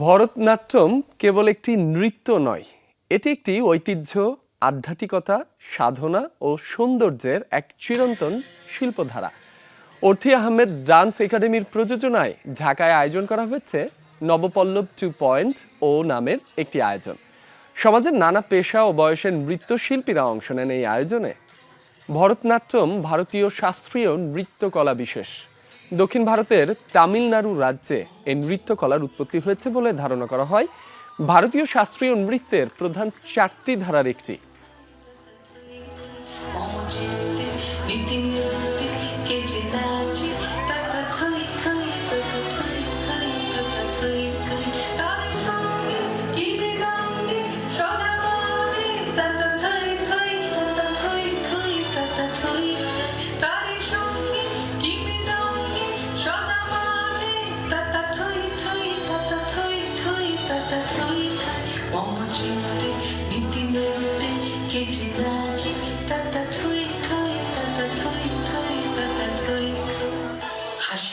ভরতনাট্যম কেবল একটি নৃত্য নয়, এটি একটি ঐতিহ্য, আধ্যাত্মিকতা, সাধনা ও সৌন্দর্যের এক চিরন্তন শিল্পধারা। অর্থি আহমেদ ডান্স একাডেমির প্রযোজনায় ঢাকায় আয়োজন করা হয়েছে নবপল্লব টু পয়েন্ট ও নামের একটি আয়োজন। সমাজের নানা পেশা ও বয়সের নৃত্যশিল্পীরা অংশ নেন এই আয়োজনে। ভরতনাট্যম ভারতীয় শাস্ত্রীয় নৃত্যকলা বিশেষ। দক্ষিণ ভারতের তামিলনাড়ু রাজ্যে এই নৃত্যকলার উৎপত্তি হয়েছে বলে ধারণা করা হয়। ভারতীয় শাস্ত্রীয় নৃত্যের প্রধান চারটি ধারার একটি।